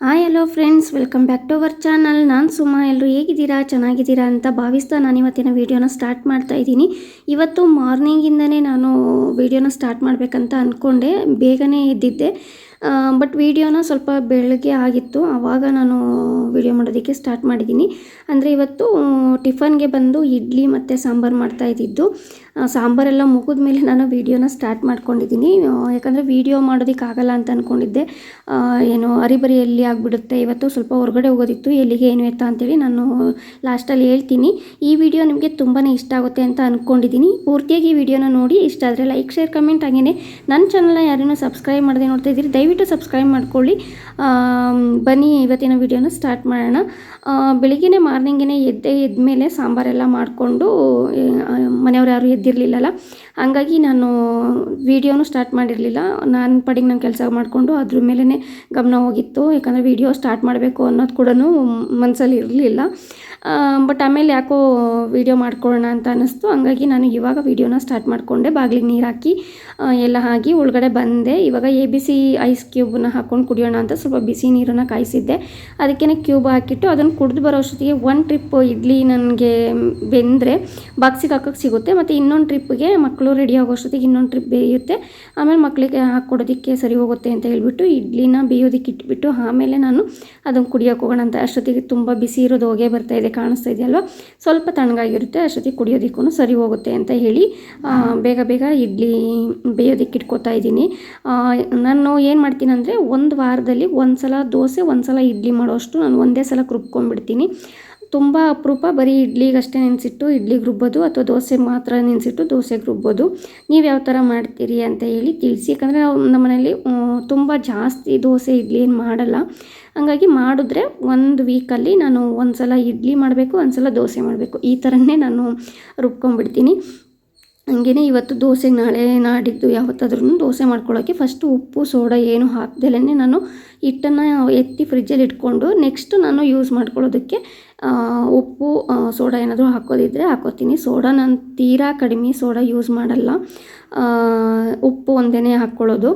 Hi hello friends welcome back to our channel ನಾನು ಸುಮಾ. ಎಲ್ಲರೂ ಹೇಗಿದ್ದೀರಾ? ಚೆನ್ನಾಗಿದ್ದೀರಾ ಅಂತ ಭಾವಿಸ್ತಾ ನಾನು ಇವತ್ತಿನ ವೀಡಿಯೋನ ಸ್ಟಾರ್ಟ್ ಮಾಡ್ತಾ ಇದ್ದೀನಿ. ಇವತ್ತು ಮಾರ್ನಿಂಗಿಂದನೇ ನಾನು ವೀಡಿಯೋನ ಸ್ಟಾರ್ಟ್ ಮಾಡಬೇಕಂತ ಅಂದ್ಕೊಂಡೆ ಬೇಗನೆ ಎದ್ದಿದ್ದೆ. ಬಟ್ ವೀಡಿಯೋನ ಸ್ವಲ್ಪ ಬೆಳಗ್ಗೆ ಆಗಿತ್ತು. ಆವಾಗ ನಾನು ವೀಡಿಯೋ ಮಾಡೋದಕ್ಕೆ ಸ್ಟಾರ್ಟ್ ಮಾಡಿದ್ದೀನಿ ಅಂದರೆ ಇವತ್ತು ಟಿಫನ್ಗೆ ಬಂದು ಇಡ್ಲಿ ಮತ್ತು ಸಾಂಬಾರು ಮಾಡ್ತಾ ಇದ್ದಿದ್ದು. ಸಾಂಬಾರೆಲ್ಲ ಮುಗಿದ ಮೇಲೆ ನಾನು ವೀಡಿಯೋನ ಸ್ಟಾರ್ಟ್ ಮಾಡ್ಕೊಂಡಿದ್ದೀನಿ ಯಾಕಂದರೆ ವೀಡಿಯೋ ಮಾಡೋದಕ್ಕಾಗಲ್ಲ ಅಂತ ಅಂದ್ಕೊಂಡಿದ್ದೆ ಏನು ಅರಿಬರಿ ಎಲ್ಲಿ ಆಗಿಬಿಡುತ್ತೆ. ಇವತ್ತು ಸ್ವಲ್ಪ ಹೊರಗಡೆ ಹೋಗೋದಿತ್ತು. ಎಲ್ಲಿಗೆ ಏನು ಎತ್ತ ಅಂತೇಳಿ ನಾನು ಲಾಸ್ಟಲ್ಲಿ ಹೇಳ್ತೀನಿ. ಈ ವಿಡಿಯೋ ನಿಮಗೆ ತುಂಬಾ ಇಷ್ಟ ಆಗುತ್ತೆ ಅಂತ ಅಂದ್ಕೊಂಡಿದ್ದೀನಿ ಪೂರ್ತಿಯಾಗಿ ಈ ವಿಡಿಯೋನ ನೋಡಿ. ಇಷ್ಟ ಆದರೆ ಲೈಕ್ ಶೇರ್ ಕಮೆಂಟ್ ಹಾಗೆಯೇ ನನ್ನ ಚಾನಲ್ನ ಯಾರನ್ನೂ ಸಬ್ಸ್ಕ್ರೈಬ್ ಮಾಡದೆ ನೋಡ್ತಾ ಇದ್ದೀರಿ ಸಬ್ಸ್ಕ್ರೈಬ್ ಮಾಡ್ಕೊಳ್ಳಿ. ಬನ್ನಿ ಇವತ್ತಿನ ವಿಡಿಯೋನ ಸ್ಟಾರ್ಟ್ ಮಾಡೋಣ. ಬೆಳಿಗ್ಗೆ ಮಾರ್ನಿಂಗೇ ಎದ್ದೆ ಎದ್ಮೇಲೆ ಸಾಂಬಾರೆಲ್ಲ ಮಾಡಿಕೊಂಡು ಮನೆಯವ್ರು ಯಾರು ಎದ್ದಿರಲಿಲ್ಲಲ್ಲ? ಹಂಗಾಗಿ ನಾನು ವೀಡಿಯೋನು ಸ್ಟಾರ್ಟ್ ಮಾಡಿರಲಿಲ್ಲ. ನಾನು ಪಡಿಗೆ ನಾನು ಕೆಲಸ ಮಾಡಿಕೊಂಡು ಅದ್ರ ಮೇಲೇ ಗಮನ ಹೋಗಿತ್ತು. ಯಾಕಂದರೆ ವೀಡಿಯೋ ಸ್ಟಾರ್ಟ್ ಮಾಡಬೇಕು ಅನ್ನೋದು ಕೂಡ ಮನಸ್ಸಲ್ಲಿ ಇರಲಿಲ್ಲ. ಬಟ್ ಆಮೇಲೆ ಯಾಕೋ ವೀಡಿಯೋ ಮಾಡ್ಕೊಳ್ಳೋಣ ಅಂತ ಅನ್ನಿಸ್ತು. ಹಂಗಾಗಿ ನಾನು ಇವಾಗ ವೀಡಿಯೋನ ಸ್ಟಾರ್ಟ್ ಮಾಡಿಕೊಂಡೆ. ಬಾಗಿಲಿಗೆ ನೀರು ಹಾಕಿ ಎಲ್ಲ ಹಾಕಿ ಒಳಗಡೆ ಬಂದೆ. ಇವಾಗ ಎ ಬಿ ಸಿ ಐಸ್ ಕ್ಯೂಬನ್ನ ಹಾಕ್ಕೊಂಡು ಕುಡಿಯೋಣ ಅಂತ ಸ್ವಲ್ಪ ಬಿಸಿ ನೀರನ್ನು ಕಾಯಿಸಿದ್ದೆ. ಅದಕ್ಕೇ ಕ್ಯೂಬ್ ಹಾಕಿಟ್ಟು ಅದನ್ನು ಕುಡಿದು ಬರೋ ಅಷ್ಟೊತ್ತಿಗೆ ಒನ್ ಟ್ರಿಪ್ ಇಡ್ಲಿ ನನಗೆ ಬೆಂದರೆ ಬಾಕ್ಸಿಗೆ ಹಾಕೋಕ್ಕೆ ಸಿಗುತ್ತೆ. ಮತ್ತು ಇನ್ನೊಂದು ಟ್ರಿಪ್ಗೆ ಮಕ್ಕಳು ರೆಡಿ ಆಗೋ ಅಷ್ಟೊತ್ತಿಗೆ ಇನ್ನೊಂದು ಟ್ರಿಪ್ ಬೇಯುತ್ತೆ. ಆಮೇಲೆ ಮಕ್ಕಳಿಗೆ ಹಾಕ್ಕೊಡೋದಕ್ಕೆ ಸರಿ ಹೋಗುತ್ತೆ ಅಂತ ಹೇಳ್ಬಿಟ್ಟು ಇಡ್ಲಿನ ಬೇಯೋದಕ್ಕೆ ಇಟ್ಬಿಟ್ಟು ಆಮೇಲೆ ನಾನು ಅದನ್ನು ಕುಡಿಯೋಕೆ ಹೋಗೋಣ ಅಂತ. ಅಷ್ಟೊತ್ತಿಗೆ ತುಂಬ ಬಿಸಿ ಇರೋದು ಹೋಗೇ ಬರ್ತಾ ಇದೆ, ಕಾಣಿಸ್ತಾ ಇದೆಯಲ್ವ ಸ್ವಲ್ಪ ತಣ್ಣಗಾಗಿರುತ್ತೆ, ಅಷ್ಟೊತ್ತಿಗೆ ಕುಡಿಯೋದಕ್ಕೂ ಸರಿ ಹೋಗುತ್ತೆ ಅಂತ ಹೇಳಿ ಬೇಗ ಬೇಗ ಇಡ್ಲಿ ಬೇಯೋದಕ್ಕೆ ಇಟ್ಕೋತಾ ಇದ್ದೀನಿ. ನಾನು ಏನು ಮಾಡ್ತೀನಿ ಅಂದರೆ ಒಂದು ವಾರದಲ್ಲಿ ಒಂದು ಸಲ ದೋಸೆ ಒಂದು ಸಲ ಇಡ್ಲಿ ಮಾಡೋಷ್ಟು ನಾನು ಒಂದೇ ಸಲ ರುಬ್ಕೊಂಡ್ಬಿಡ್ತೀನಿ. ತುಂಬ ಅಪರೂಪ, ಬರೀ ಇಡ್ಲಿಗಷ್ಟೇ ನೆನೆಸಿಟ್ಟು ಇಡ್ಲಿಗೆ ರುಬ್ಬೋದು ಅಥವಾ ದೋಸೆ ಮಾತ್ರ ನೆನೆಸಿಟ್ಟು ದೋಸೆಗೆ ರುಬ್ಬೋದು. ನೀವು ಯಾವ ಥರ ಮಾಡ್ತೀರಿ ಅಂತ ಹೇಳಿ ತಿಳಿಸಿ. ಯಾಕಂದರೆ ನಮ್ಮ ಮನೇಲಿ ತುಂಬ ಜಾಸ್ತಿ ದೋಸೆ, ಇಡ್ಲಿ ಏನು ಮಾಡಲ್ಲ. ಹಾಗಾಗಿ ಮಾಡಿದ್ರೆ ಒಂದು ವೀಕಲ್ಲಿ ನಾನು ಒಂದು ಸಲ ಇಡ್ಲಿ ಮಾಡಬೇಕು ಒಂದು ಸಲ ದೋಸೆ ಮಾಡಬೇಕು. ಈ ಥರನೇ ನಾನು ರುಬ್ಕೊಂಡ್ಬಿಡ್ತೀನಿ. ಹಂಗೆಯೇ ಇವತ್ತು ದೋಸೆಗೆ ನಾಳೆ ನಾಡಿದ್ದು ಯಾವತ್ತಾದ್ರೂ ದೋಸೆ ಮಾಡ್ಕೊಳ್ಳೋಕ್ಕೆ ಫಸ್ಟು ಉಪ್ಪು ಸೋಡಾ ಏನು ಹಾಕ್ದಲೇ ನಾನು ಹಿಟ್ಟನ್ನು ಎತ್ತಿ ಫ್ರಿಜ್ಜಲ್ಲಿ ಇಟ್ಕೊಂಡು ನೆಕ್ಸ್ಟ್ ನಾನು ಯೂಸ್ ಮಾಡ್ಕೊಳ್ಳೋದಕ್ಕೆ ಉಪ್ಪು ಸೋಡಾ ಏನಾದರೂ ಹಾಕೋದಿದ್ರೆ ಹಾಕೋತೀನಿ ಸೋಡಾ ನಾನು ತೀರಾ ಕಡಿಮೆ ಸೋಡಾ ಯೂಸ್ ಮಾಡಲ್ಲ. ಉಪ್ಪು ಒಂದೇ ಹಾಕ್ಕೊಳ್ಳೋದು.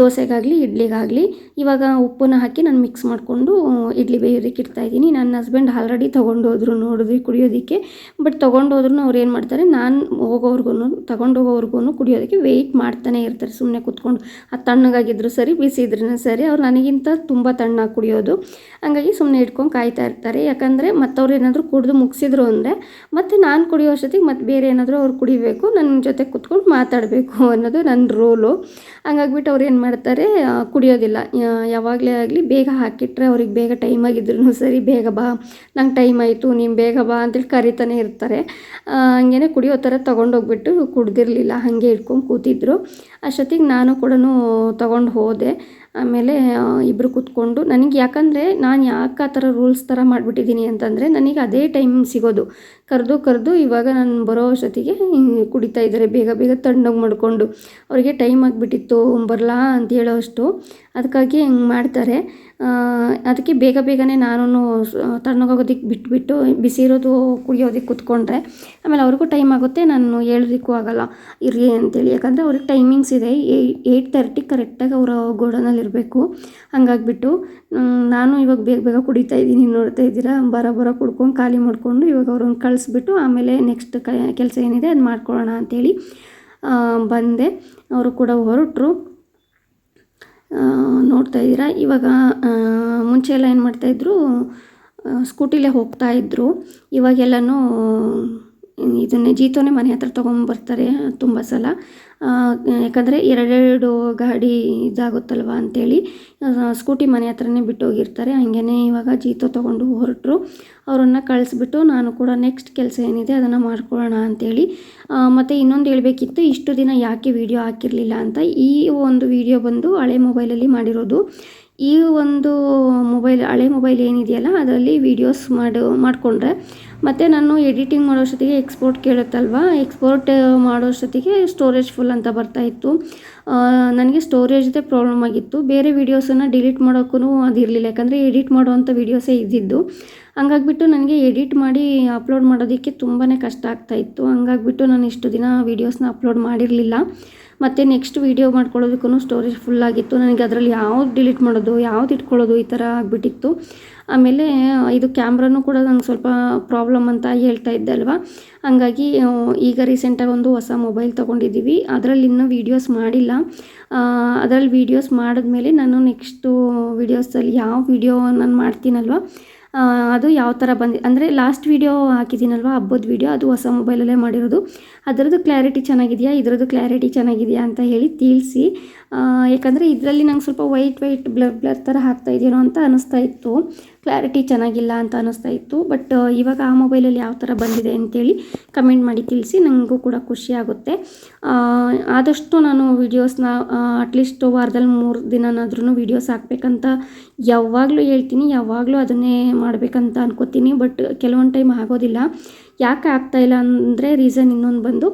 ದೋಸೆಗಾಗಲಿ, ಇಡ್ಲಿಗಾಗಲಿ. ಇವಾಗ ಉಪ್ಪನ್ನ ಹಾಕಿ ನಾನು ಮಿಕ್ಸ್ ಮಾಡಿಕೊಂಡು ಇಡ್ಲಿ ಬೇಯೋದಕ್ಕೆ ಇಡ್ತಾಯಿದ್ದೀನಿ ನನ್ನ ಹಸ್ಬೆಂಡ್ ಆಲ್ರೆಡಿ ತೊಗೊಂಡೋದ್ರು ನೋಡಿದ್ವಿ ಕುಡಿಯೋದಕ್ಕೆ. ಬಟ್ ತೊಗೊಂಡೋದ್ರೂ ಅವ್ರು ಏನು ಮಾಡ್ತಾರೆ, ನಾನು ಹೋಗೋವ್ರಿಗೂ ತೊಗೊಂಡೋಗೋವ್ರಿಗೂ ಕುಡಿಯೋದಕ್ಕೆ ವೆಯ್ಟ್ ಮಾಡ್ತಾನೆ ಇರ್ತಾರೆ. ಸುಮ್ಮನೆ ಕೂತ್ಕೊಂಡು ಅದು ತಣ್ಣಗಾಗಿದ್ರು ಸರಿ ಬಿಸಿ ಇದ್ರೂ ಸರಿ. ಅವ್ರು ನನಗಿಂತ ತುಂಬ ತಣ್ಣಗೆ ಕುಡಿಯೋದು. ಹಂಗಾಗಿ ಸುಮ್ಮನೆ ಇಟ್ಕೊಂಡು ಕಾಯ್ತಾ ಇರ್ತಾರೆ. ಯಾಕಂದರೆ ಮತ್ತವ್ರು ಏನಾದರೂ ಕುಡಿದು ಮುಗಿಸಿದ್ರು ಅಂದರೆ ಮತ್ತು ನಾನು ಕುಡಿಯೋ ಅಷ್ಟೊತ್ತಿಗೆ ಮತ್ತು ಬೇರೆ ಏನಾದರೂ ಅವ್ರು ಕುಡಿಬೇಕು ನನ್ನ ಜೊತೆ ಕೂತ್ಕೊಂಡು ಮಾತಾಡಬೇಕು ಅನ್ನೋದು ನನ್ನ ರೋಲು. ಹಂಗಾಗ್ಬಿಟ್ಟು ಅವ್ರು ಏನು ಮಾಡ್ತಾರೆ ಕುಡಿಯೋದಿಲ್ಲ. ಯಾವಾಗಲೇ ಆಗಲಿ ಬೇಗ ಹಾಕಿಟ್ರೆ ಅವ್ರಿಗೆ ಬೇಗ ಟೈಮ್ ಆಗಿದ್ರು ಸರಿ, ಬೇಗ ಬಾ, ನಂಗೆ ಟೈಮ್ ಆಯಿತು, ನೀನು ಬೇಗ ಬಾ ಅಂತೇಳಿ ಕರಿತಾನೆ ಇರ್ತಾರೆ. ಹಂಗೇ ಹಂಗೇನೆ ಕುಡಿಯೋ ಥರ ತೊಗೊಂಡೋಗ್ಬಿಟ್ಟು ಕುಡ್ದಿರಲಿಲ್ಲ. ಹಾಗೆ ಇಟ್ಕೊಂಡು ಕೂತಿದ್ರು. ಅಷ್ಟೊತ್ತಿಗೆ ನಾನು ಕೂಡ ತೊಗೊಂಡು ಹೋದೆ. ಆಮೇಲೆ ಇಬ್ಬರು ಕೂತ್ಕೊಂಡು ನನಗೆ ಯಾಕಂದರೆ ನಾನು ಯಾಕೆ ಆ ಥರ ರೂಲ್ಸ್ ಥರ ಮಾಡಿಬಿಟ್ಟಿದ್ದೀನಿ ಅಂತಂದರೆ, ನನಗೆ ಅದೇ ಟೈಮ್ ಸಿಗೋದು. ಕರೆದು ಕರೆದು ಇವಾಗ ನಾನು ಬರೋ ಅಷ್ಟೊತ್ತಿಗೆ ಕುಡಿತಾ ಇದ್ದಾರೆ. ಬೇಗ ಬೇಗ ತಣ್ಣಗೆ ಮಾಡಿಕೊಂಡು. ಅವರಿಗೆ ಟೈಮ್ ಆಗಿಬಿಟ್ಟಿತ್ತು, ಬರಲಾ ಅಂತ ಹೇಳೋ ಅಷ್ಟು ಅದಕ್ಕಾಗಿ ಹಿಂಗೆ ಮಾಡ್ತಾರೆ. ಅದಕ್ಕೆ ಬೇಗ ಬೇಗನೆ ನಾನು ತಣ್ಣಗೋಗೋದಕ್ಕೆ ಬಿಟ್ಬಿಟ್ಟು ಬಿಸಿ ಇರೋದು ಕುಡಿಯೋದಕ್ಕೆ ಕೂತ್ಕೊಂಡ್ರೆ ಆಮೇಲೆ ಅವ್ರಿಗೂ ಟೈಮ್ ಆಗುತ್ತೆ. ನಾನು ಹೇಳೋದಕ್ಕೂ ಆಗಲ್ಲ ಇರಲಿ ಅಂತೇಳಿ. ಯಾಕಂದರೆ ಅವ್ರಿಗೆ ಟೈಮಿಂಗ್ಸ್ ಇದೆ. ಏಯ್ಟ್ ತರ್ಟಿ ಕರೆಕ್ಟಾಗಿ ಅವರು ಗೋಡನಲ್ಲಿ ಇರಬೇಕು ಹಂಗಾಗ್ಬಿಟ್ಟು ನಾನು ಇವಾಗ ಬೇಗ ಬೇಗ ಕುಡಿತಾ ಇದ್ದೀನಿ. ನೋಡ್ತಾ ಇದ್ದೀರಾ? ಬರೋ ಬರೋ ಕುಡ್ಕೊಂಡು ಖಾಲಿ ಮಾಡಿಕೊಂಡು ಇವಾಗ ಅವ್ರನ್ನ ಕಳಿಸ್ಬಿಟ್ಟು ಆಮೇಲೆ ನೆಕ್ಸ್ಟ್ ಕ, ಕೆಲಸ ಏನಿದೆ ಅದು ಮಾಡ್ಕೊಳ್ಳೋಣ ಅಂಥೇಳಿ ಬಂದೆ. ಅವರು ಕೂಡ ಹೊರಟರು. ನೋಡ್ತಾ ಇದ್ದೀರಾ? ಇವಾಗ ಮುಂಚೆ ಎಲ್ಲ ಏನು ಮಾಡ್ತಾಯಿದ್ರು ಸ್ಕೂಟಿಲೇ ಹೋಗ್ತಾ ಇದ್ದರು ಇವಾಗೆಲ್ಲನೂ ಇದನ್ನೇ ಜೀತೋನೇ ಮನೆ ಹತ್ರ ತೊಗೊಂಬರ್ತಾರೆ ತುಂಬ ಸಲ. ಯಾಕಂದರೆ ಎರಡೆರಡು ಗಾಡಿ ಇದಾಗುತ್ತಲ್ವ ಅಂತೇಳಿ ಆ, ಸ್ಕೂಟಿ ಮನೆ ಹತ್ರನೇ ಬಿಟ್ಟು ಹೋಗಿರ್ತಾರೆ ಹಾಗೇ ಇವಾಗ ಜೀತೋ ತೊಗೊಂಡು ಹೊರಟರು. ಅವರನ್ನು ಕಳಿಸ್ಬಿಟ್ಟು ನಾನು ಕೂಡ ನೆಕ್ಸ್ಟ್ ಕೆಲಸ ಏನಿದೆ ಅದನ್ನು ಮಾಡ್ಕೊಳ್ಳೋಣ ಅಂತೇಳಿ. ಆ, ಮತ್ತು ಇನ್ನೊಂದು ಹೇಳಬೇಕಿತ್ತು ಇಷ್ಟು ದಿನ ಯಾಕೆ ವೀಡಿಯೋ ಹಾಕಿರಲಿಲ್ಲ ಅಂತ. ಈ ಒಂದು ವಿಡಿಯೋ ಬಂದು ಹಳೆ ಮೊಬೈಲಲ್ಲಿ ಮಾಡಿರೋದು. ಈ ಒಂದು ಮೊಬೈಲ್ ಹಳೆ ಮೊಬೈಲ್ ಏನಿದೆಯಲ್ಲ ಅದರಲ್ಲಿ ವೀಡಿಯೋಸ್ ಮಾಡು ಮಾಡಿಕೊಂಡ್ರೆ. ಮತ್ತು ನಾನು ಎಡಿಟಿಂಗ್ ಮಾಡೋಷ್ಟೊತ್ತಿಗೆ ಎಕ್ಸ್ಪೋರ್ಟ್ ಕೇಳುತ್ತಲ್ವ? ಎಕ್ಸ್ಪೋರ್ಟ್ ಮಾಡೋಷ್ಟೊತ್ತಿಗೆ ಸ್ಟೋರೇಜ್ ಫುಲ್ ಅಂತ ಬರ್ತಾಯಿತ್ತು ನನಗೆ ಸ್ಟೋರೇಜ್ದೇ ಪ್ರಾಬ್ಲಮ್ ಆಗಿತ್ತು. ಬೇರೆ ವೀಡಿಯೋಸನ್ನು ಡಿಲೀಟ್ ಮಾಡೋಕ್ಕೂ ಅದಿರಲಿಲ್ಲ. ಯಾಕಂದರೆ ಎಡಿಟ್ ಮಾಡುವಂಥ ವೀಡಿಯೋಸೇ ಇದ್ದಿದ್ದು. ಹಂಗಾಗ್ಬಿಟ್ಟು ನನಗೆ ಎಡಿಟ್ ಮಾಡಿ ಅಪ್ಲೋಡ್ ಮಾಡೋದಕ್ಕೆ ತುಂಬಾ ಕಷ್ಟ ಆಗ್ತಾಯಿತ್ತು ಹಂಗಾಗ್ಬಿಟ್ಟು ನಾನು ಇಷ್ಟು ದಿನ ವೀಡಿಯೋಸ್ನ ಅಪ್ಲೋಡ್ ಮಾಡಿರಲಿಲ್ಲ. ಮತ್ತು ನೆಕ್ಸ್ಟ್ ವೀಡಿಯೋ ಮಾಡ್ಕೊಳ್ಳೋದಕ್ಕೂ ಸ್ಟೋರೇಜ್ ಫುಲ್ ಆಗಿತ್ತು. ನನಗೆ ಅದರಲ್ಲಿ ಯಾವ್ದು ಡಿಲೀಟ್ ಮಾಡೋದು, ಯಾವ್ದು ಇಟ್ಕೊಳ್ಳೋದು ಈ ಥರ ಆಗಿಬಿಟ್ಟಿತ್ತು. ಆಮೇಲೆ ಇದು ಕ್ಯಾಮ್ರಾನು ಕೂಡ ನಂಗೆ ಸ್ವಲ್ಪ ಪ್ರಾಬ್ಲಮ್ ಅಂತ ಹೇಳ್ತಾ ಇದ್ದೆ ಅಲ್ವಾ? ಹಂಗಾಗಿ ಈಗ ರೀಸೆಂಟಾಗಿ ಒಂದು ಹೊಸ ಮೊಬೈಲ್ ತೊಗೊಂಡಿದ್ದೀವಿ. ಅದರಲ್ಲಿ ಇನ್ನೂ ವೀಡಿಯೋಸ್ ಮಾಡಿಲ್ಲ. ಅದರಲ್ಲಿ ವೀಡಿಯೋಸ್ ಮಾಡಿದ್ಮೇಲೆ ನಾನು ನೆಕ್ಸ್ಟು ವೀಡಿಯೋಸಲ್ಲಿ ಯಾವ ವೀಡಿಯೋ ನಾನು ಮಾಡ್ತೀನಲ್ವ? ಅದು ಯಾವ ಥರ ಬಂದಿ, ಅಂದರೆ ಲಾಸ್ಟ್ ವೀಡಿಯೋ ಹಾಕಿದ್ದೀನಲ್ವ, ಹಬ್ಬದ ವೀಡಿಯೋ ಅದು ಹೊಸ ಮೊಬೈಲಲ್ಲೇ ಮಾಡಿರೋದು. ಅದರದ್ದು ಕ್ಲಾರಿಟಿ ಚೆನ್ನಾಗಿದೆಯಾ, ಇದರದ್ದು ಕ್ಲಾರಿಟಿ ಚೆನ್ನಾಗಿದೆಯಾ ಅಂತ ಹೇಳಿ ತಿಳಿಸಿ. ಯಾಕಂದರೆ ಇದರಲ್ಲಿ ನಂಗೆ ಸ್ವಲ್ಪ ವೈಟ್ ವೈಟ್ ಬ್ಲರ್ ಬ್ಲರ್ ಥರ ಹಾಕ್ತಾ ಇದೆಯೋ ಅಂತ ಅನ್ನಿಸ್ತಾ ಇತ್ತು. ಕ್ಲಾರಿಟಿ ಚೆನ್ನಾಗಿಲ್ಲ ಅಂತ ಅನ್ನಿಸ್ತಾ ಇತ್ತು. ಬಟ್ ಇವಾಗ ಆ ಮೊಬೈಲಲ್ಲಿ ಯಾವ ಥರ ಬಂದಿದೆ ಅಂತೇಳಿ ಕಮೆಂಟ್ ಮಾಡಿ ತಿಳಿಸಿ ನನಗೂ ಕೂಡ ಖುಷಿ ಆಗುತ್ತೆ. ಆದಷ್ಟು ನಾನು ವೀಡಿಯೋಸ್ನ ಅಟ್ಲೀಸ್ಟ್ ವಾರದಲ್ಲಿ ಮೂರು ದಿನನಾದ್ರೂ ವೀಡಿಯೋಸ್ ಹಾಕ್ಬೇಕಂತ ಯಾವಾಗಲೂ ಹೇಳ್ತೀನಿ, ಯಾವಾಗಲೂ ಅದನ್ನೇ ಮಾಡಬೇಕಂತ ಅನ್ಕೋತೀನಿ. ಬಟ್ ಕೆಲವೊಂದು ಟೈಮ್ ಆಗೋದಿಲ್ಲ. ಯಾಕೆ ಆಗ್ತಾಯಿಲ್ಲ ಅಂದರೆ ರೀಸನ್ ಇನ್ನೊಂದು ಬಂದು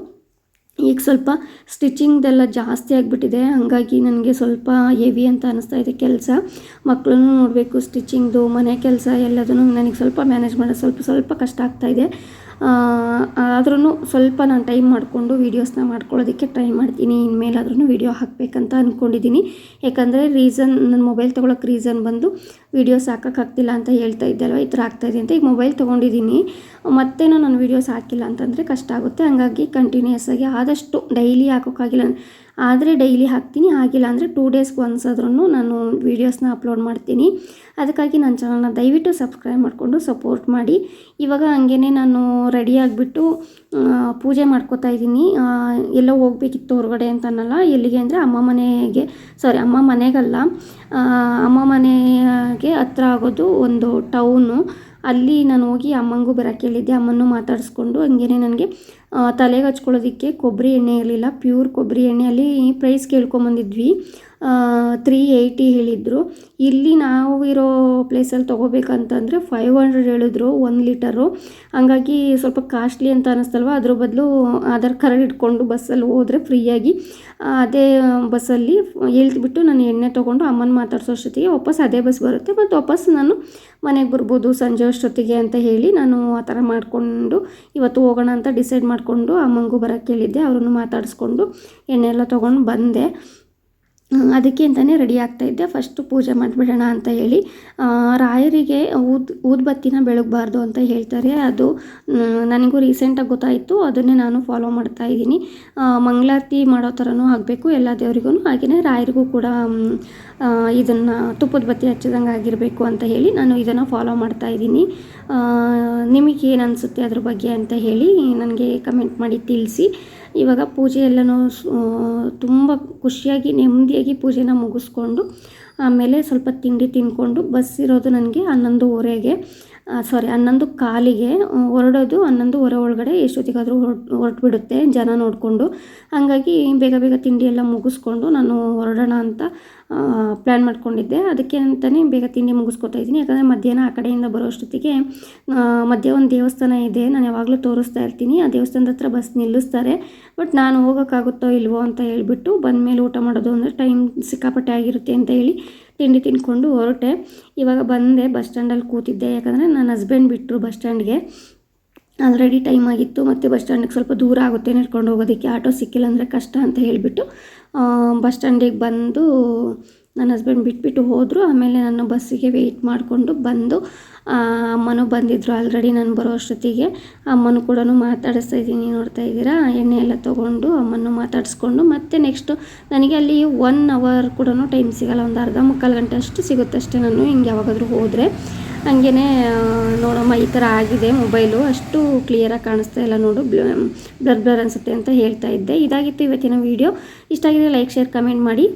ಈಗ ಸ್ವಲ್ಪ ಸ್ಟಿಚಿಂಗ್ದೆಲ್ಲ ಜಾಸ್ತಿ ಆಗಿಬಿಟ್ಟಿದೆ. ಹಾಗಾಗಿ ನನಗೆ ಸ್ವಲ್ಪ ಹೆವಿ ಅಂತ ಅನ್ನಿಸ್ತಾ ಇದೆ ಕೆಲಸ. ಮಕ್ಕಳನ್ನು ನೋಡಬೇಕು, ಸ್ಟಿಚಿಂಗ್ದು, ಮನೆ ಕೆಲಸ ಎಲ್ಲದನ್ನು ನನಗೆ ಸ್ವಲ್ಪ ಮ್ಯಾನೇಜ್ ಮಾಡೋದು ಸ್ವಲ್ಪ ಸ್ವಲ್ಪ ಕಷ್ಟ ಆಗ್ತಾಯಿದೆ ಆದ್ರೂ ಸ್ವಲ್ಪ ನಾನು ಟೈಮ್ ಮಾಡಿಕೊಂಡು ವೀಡಿಯೋಸ್ನ ಮಾಡ್ಕೊಳ್ಳೋದಕ್ಕೆ ಟ್ರೈ ಮಾಡ್ತೀನಿ. ಇನ್ಮೇಲಾದ್ರೂ ವೀಡಿಯೋ ಹಾಕಬೇಕಂತ ಅಂದ್ಕೊಂಡಿದ್ದೀನಿ ಯಾಕಂದರೆ ರೀಸನ್ ನನ್ನ ಮೊಬೈಲ್ ತೊಗೊಳಕ್ಕೆ ರೀಸನ್ ಬಂದು ವೀಡಿಯೋಸ್ ಹಾಕೋಕ್ಕಾಗ್ತಿಲ್ಲ ಅಂತ ಹೇಳ್ತಾ ಇದ್ದೆ ಅಲ್ವ? ಈ ಥರ ಆಗ್ತಾಯಿದೆ ಅಂತ ಈಗ ಮೊಬೈಲ್ ತೊಗೊಂಡಿದ್ದೀನಿ. ಮತ್ತೇನೋ ನಾನು ವೀಡಿಯೋಸ್ ಹಾಕಿಲ್ಲ ಅಂತಂದರೆ ಕಷ್ಟ ಆಗುತ್ತೆ. ಹಂಗಾಗಿ ಕಂಟಿನ್ಯೂಸ್ ಆಗಿ ಆದಷ್ಟು ಡೈಲಿ ಹಾಕೋಕ್ಕಾಗಿಲ್ಲ. ಆದರೆ ಡೈಲಿ ಹಾಕ್ತೀನಿ ಆಗಿಲ್ಲ ಅಂದರೆ ಟೂ ಡೇಸ್ಗೆ ಒನ್ಸ್ ಆದ್ರೂ ನಾನು ವೀಡಿಯೋಸ್ನ ಅಪ್ಲೋಡ್ ಮಾಡ್ತೀನಿ. ಅದಕ್ಕಾಗಿ ನನ್ನ ಚಾನಲ್ನ ದಯವಿಟ್ಟು ಸಬ್ಸ್ಕ್ರೈಬ್ ಮಾಡಿಕೊಂಡು ಸಪೋರ್ಟ್ ಮಾಡಿ. ಇವಾಗ ಹಂಗೇ ನಾನು ರೆಡಿ ಆಗಿಬಿಟ್ಟು ಪೂಜೆ ಮಾಡ್ಕೋತಾ ಇದ್ದೀನಿ. ಎಲ್ಲೋ ಹೋಗ್ಬೇಕಿತ್ತು ಹೊರಗಡೆ ಅಂತ ಅನ್ನಲ್ಲ ಎಲ್ಲಿಗೆ ಅಂದರೆ ಅಮ್ಮ ಮನೆಗೆ ಸಾರಿ ಅಮ್ಮ ಮನೆಗಲ್ಲ. ಅಮ್ಮ ಮನೆಗೆ ಹತ್ರ ಆಗೋದು ಒಂದು ಟೌನು ಅಲ್ಲಿ ನಾನು ಹೋಗಿ ಅಮ್ಮಂಗೂ ಬರೋಕ್ಕೆ ಹೇಳಿದ್ದೆ. ಅಮ್ಮನೂ ಮಾತಾಡಿಸ್ಕೊಂಡು ಹಂಗೇನೆ ನನಗೆ ತಲೆಗೆ ಹಚ್ಕೊಳ್ಳೋದಕ್ಕೆ ಕೊಬ್ಬರಿ ಎಣ್ಣೆ ಇರಲಿಲ್ಲ ಪ್ಯೂರ್ ಕೊಬ್ಬರಿ ಎಣ್ಣೆ. ಅಲ್ಲಿ ಪ್ರೈಸ್ ಕೇಳ್ಕೊಂಬಂದಿದ್ವಿ ತ್ರೀ ಏಯ್ಟಿ ಹೇಳಿದರು. ಇಲ್ಲಿ ನಾವು ಇರೋ ಪ್ಲೇಸಲ್ಲಿ ತೊಗೋಬೇಕಂತಂದರೆ ಫೈವ್ ಹಂಡ್ರೆಡ್ ಹೇಳಿದ್ರು, ಒಂದು ಲೀಟರು ಹಂಗಾಗಿ ಸ್ವಲ್ಪ ಕಾಸ್ಟ್ಲಿ ಅಂತ ಅನ್ನಿಸ್ತಲ್ವ ಅದ್ರ ಬದಲು ಆಧಾರ್ ಕಾರ್ಡ್ ಇಟ್ಕೊಂಡು ಬಸ್ಸಲ್ಲಿ ಹೋದರೆ ಫ್ರೀಯಾಗಿ ಅದೇ ಬಸ್ಸಲ್ಲಿ ಹೇಳ್ತಿಬಿಟ್ಟು ನಾನು ಎಣ್ಣೆ ತೊಗೊಂಡು ಅಮ್ಮನ ಮಾತಾಡ್ಸೋ ಅಷ್ಟೊತ್ತಿಗೆ ವಾಪಸ್ ಅದೇ ಬಸ್ ಬರುತ್ತೆ. ಮತ್ತು ವಾಪಸ್ ನಾನು ಮನೆಗೆ ಬರ್ಬೋದು ಸಂಜೆ ಅಷ್ಟೊತ್ತಿಗೆ ಅಂತ ಹೇಳಿ ನಾನು ಆ ಥರ ಮಾಡಿಕೊಂಡು ಇವತ್ತು ಹೋಗೋಣ ಅಂತ ಡಿಸೈಡ್ ಮಾಡಿಕೊಂಡು ಅಮ್ಮಂಗೂ ಬರೋಕ್ಕೆ ಹೇಳಿದ್ದೆ ಅವರನ್ನು ಮಾತಾಡಿಸ್ಕೊಂಡು ಎಣ್ಣೆ ಎಲ್ಲ ತೊಗೊಂಡು ಬಂದೆ. ಅದಕ್ಕೆ ಅಂತಲೇ ರೆಡಿ ಆಗ್ತಾಯಿದ್ದೆ ಫಸ್ಟು ಪೂಜೆ ಮಾಡಿಬಿಡೋಣ ಅಂತ ಹೇಳಿ. ರಾಯರಿಗೆ ಊದ್, ಊದ್ಬತ್ತಿನ ಬೆಳಗಬಾರ್ದು ಅಂತ ಹೇಳ್ತಾರೆ. ಅದು ನನಗೂ ರೀಸೆಂಟಾಗಿ ಗೊತ್ತಾಯಿತು. ಅದನ್ನೇ ನಾನು ಫಾಲೋ ಮಾಡ್ತಾ ಇದ್ದೀನಿ. ಮಂಗಳಾರತಿ ಮಾಡೋ ಥರನೂ ಆಗಬೇಕು, ಎಲ್ಲ ದೇವರಿಗೂ ಹಾಗೆಯೇ ರಾಯರಿಗೂ ಕೂಡ ಇದನ್ನು ತುಪ್ಪದ ಬತ್ತಿ ಹಚ್ಚಿದಂಗೆ ಆಗಿರಬೇಕು ಅಂತ ಹೇಳಿ ನಾನು ಇದನ್ನು ಫಾಲೋ ಮಾಡ್ತಾ ಇದ್ದೀನಿ. ನಿಮಗೇನು ಅನಿಸುತ್ತೆ ಅದ್ರ ಬಗ್ಗೆ ಅಂತ ಹೇಳಿ ನನಗೆ ಕಮೆಂಟ್ ಮಾಡಿ ತಿಳಿಸಿ. ಇವಾಗ ಪೂಜೆ ಎಲ್ಲನೂ ತುಂಬ ಖುಷಿಯಾಗಿ, ನೆಮ್ಮದಿಯಾಗಿ ಪೂಜೆನ ಮುಗಿಸ್ಕೊಂಡು, ಆಮೇಲೆ ಸ್ವಲ್ಪ ತಿಂಡಿ ತಿಂದ್ಕೊಂಡು ಬಸ್ ಇರೋದು ನನಗೆ ಹನ್ನೊಂದುವರೆಗೆ ಸಾರಿ ಹನ್ನೊಂದು ಕಾಲಿಗೆ ಹೊರಡೋದು ಹನ್ನೊಂದುವರೆ ಒಳಗಡೆ ಎಷ್ಟೊತ್ತಿಗಾದರೂ ಹೊರಟು ಬಿಡುತ್ತೆ ಜನ ನೋಡಿಕೊಂಡು. ಹಾಗಾಗಿ ಬೇಗ ಬೇಗ ತಿಂಡಿ ಎಲ್ಲ ಮುಗಿಸ್ಕೊಂಡು ನಾನು ಹೊರಡೋಣ ಅಂತ ಪ್ಲ್ಯಾನ್ ಮಾಡ್ಕೊಂಡಿದ್ದೆ. ಅದಕ್ಕೆ ಅಂತಲೇ ಬೇಗ ತಿಂಡಿ ಮುಗಿಸ್ಕೊತಾ ಇದ್ದೀನಿ. ಯಾಕಂದರೆ ಮಧ್ಯಾಹ್ನ ಆ ಕಡೆಯಿಂದ ಬರೋ ಅಷ್ಟೊತ್ತಿಗೆ ಮಧ್ಯ ಒಂದು ದೇವಸ್ಥಾನ ಇದೆ. ನಾನು ಯಾವಾಗಲೂ ತೋರಿಸ್ತಾ ಇರ್ತೀನಿ. ಆ ದೇವಸ್ಥಾನದ ಹತ್ರ ಬಸ್ ನಿಲ್ಲಿಸ್ತಾರೆ. ಬಟ್ ನಾನು ಹೋಗೋಕ್ಕಾಗುತ್ತೋ ಇಲ್ವೋ ಅಂತ ಹೇಳಿಬಿಟ್ಟು ಬಂದ ಮೇಲೆ ಊಟ ಮಾಡೋದು ಅಂದರೆ ಟೈಮ್ ಸಿಕ್ಕಾಪಟ್ಟೆ ಆಗಿರುತ್ತೆ ಅಂತ ಹೇಳಿ ತಿಂಡಿ ತಿಂದ್ಕೊಂಡು ಹೊರಟೆ. ಇವಾಗ ಬಂದೆ ಬಸ್ ಸ್ಟ್ಯಾಂಡಲ್ಲಿ ಕೂತಿದ್ದೆ. ಯಾಕಂದರೆ ನನ್ನ ಹಸ್ಬೆಂಡ್ ಬಿಟ್ಟರು ಬಸ್ ಸ್ಟ್ಯಾಂಡ್ಗೆ ಆಲ್ರೆಡಿ ಟೈಮ್ ಆಗಿತ್ತು, ಮತ್ತು ಬಸ್ ಸ್ಟ್ಯಾಂಡಿಗೆ ಸ್ವಲ್ಪ ದೂರ ಆಗುತ್ತೆ ನಡ್ಕೊಂಡು ಹೋಗೋದಕ್ಕೆ ಆಟೋ ಸಿಕ್ಕಿಲ್ಲ ಅಂದರೆ ಕಷ್ಟ ಅಂತ ಹೇಳಿಬಿಟ್ಟು ಬಸ್ ಸ್ಟ್ಯಾಂಡಿಗೆ ಬಂದು ನನ್ನ ಹಸ್ಬೆಂಡ್ ಬಿಟ್ಬಿಟ್ಟು ಹೋದರು. ಆಮೇಲೆ ನಾನು ಬಸ್ಸಿಗೆ ವೆಯ್ಟ್ ಮಾಡಿಕೊಂಡು ಬಂದು ಅಮ್ಮನೂ ಬಂದಿದ್ದರು ಆಲ್ರೆಡಿ ನಾನು ಬರೋ ಅಷ್ಟೊತ್ತಿಗೆ. ಅಮ್ಮನೂ ಕೂಡ ಮಾತಾಡಿಸ್ತಾ ಇದ್ದೀನಿ, ನೋಡ್ತಾ ಇದ್ದೀರಾ? ಎಣ್ಣೆ ಎಲ್ಲ ತೊಗೊಂಡು ಅಮ್ಮನ್ನು ಮಾತಾಡಿಸ್ಕೊಂಡು, ಮತ್ತೆ ನೆಕ್ಸ್ಟು ನನಗೆ ಅಲ್ಲಿ ಒನ್ ಅವರ್ ಕೂಡ ಟೈಮ್ ಸಿಗಲ್ಲ, ಒಂದು ಅರ್ಧ ಮುಕ್ಕಾಲು ಗಂಟೆ ಅಷ್ಟು ಸಿಗುತ್ತಷ್ಟೇ ನಾನು, ಹಿಂಗೆ ಯಾವಾಗಾದರೂ ಹೋದರೆ. ಹಂಗೇ ನೋಡಮ್ಮ, ಈ ಥರ ಆಗಿದೆ ಮೊಬೈಲು. ಅಷ್ಟು ಕ್ಲಿಯರಾಗಿ ಕಾಣಿಸ್ತಾ ಇಲ್ಲ ನೋಡು. ಬ್ಲರ್ ಬ್ಲರ್ ಅನಿಸುತ್ತೆ ಅಂತ ಹೇಳ್ತಾ ಇದ್ದೆ. ಇದಾಗಿತ್ತು ಇವತ್ತಿನ ವೀಡಿಯೋ ಇಷ್ಟ ಆಗಿದೆ ಲೈಕ್ ಶೇರ್ ಕಮೆಂಟ್ ಮಾಡಿ.